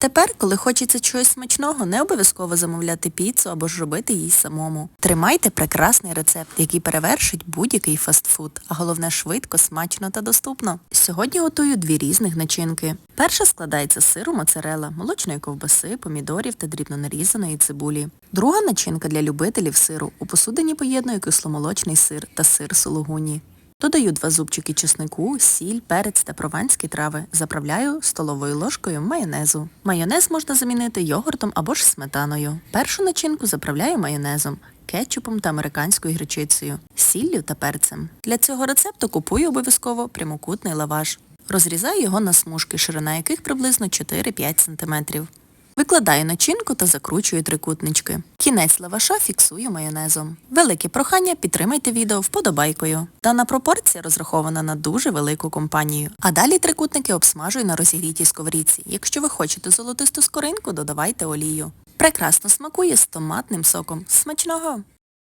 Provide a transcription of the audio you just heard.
Тепер, коли хочеться чогось смачного, не обов'язково замовляти піцу або ж робити її самому. Тримайте прекрасний рецепт, який перевершить будь-який фастфуд, а головне швидко, смачно та доступно. Сьогодні готую дві різних начинки. Перша складається з сиру моцарелла, молочної ковбаси, помідорів та дрібно нарізаної цибулі. Друга начинка для любителів сиру. У посудині поєдную кисломолочний сир та сир сулугуні. Додаю два зубчики чеснику, сіль, перець та прованські трави. Заправляю столовою ложкою майонезу. Майонез можна замінити йогуртом або ж сметаною. Першу начинку заправляю майонезом, кетчупом та американською гречицею, сіллю та перцем. Для цього рецепту купую обов'язково прямокутний лаваш. Розрізаю його на смужки, ширина яких приблизно 4-5 см. Викладаю начинку та закручую трикутнички. Кінець лаваша фіксую майонезом. Велике прохання підтримайте відео вподобайкою. Дана пропорція розрахована на дуже велику компанію. А далі трикутники обсмажую на розігрітій сковорідці. Якщо ви хочете золотисту скоринку, додавайте олію. Прекрасно смакує з томатним соком. Смачного!